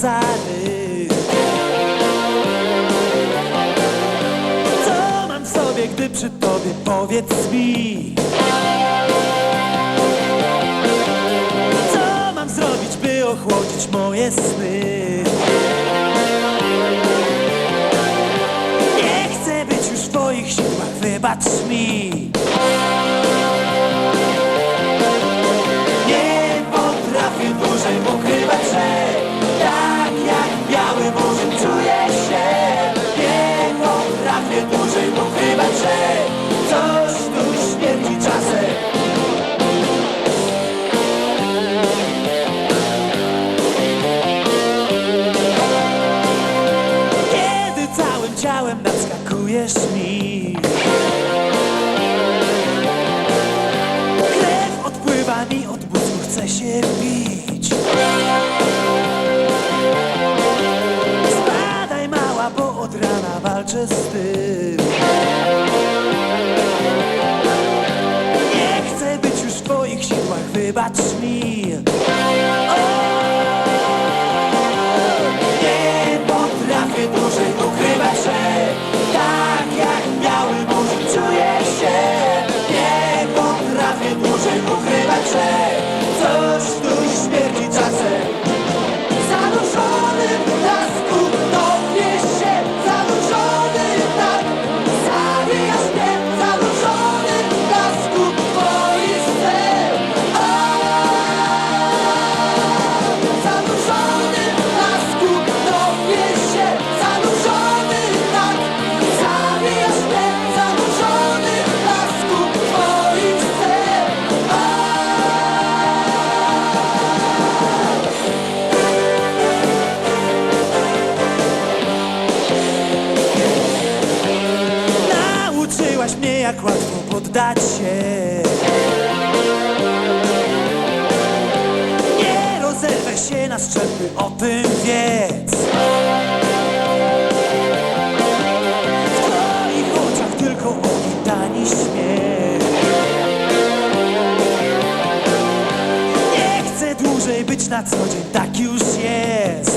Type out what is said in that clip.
Co mam w sobie, gdy przy tobie powiedz mi? Co mam zrobić, by ochłodzić moje sny? Nie chcę być już w twoich siłach, wybacz mi. Chce się pić Spadaj mała, bo od rana walczę z tym. Nie chcę być już w twoich siłach, wybacz jak łatwo poddać się. Nie rozerwę się na strzępy, o tym wiedz. W twoich oczach tylko ogień, tani śmiech Nie chcę dłużej być na co dzień, tak już jest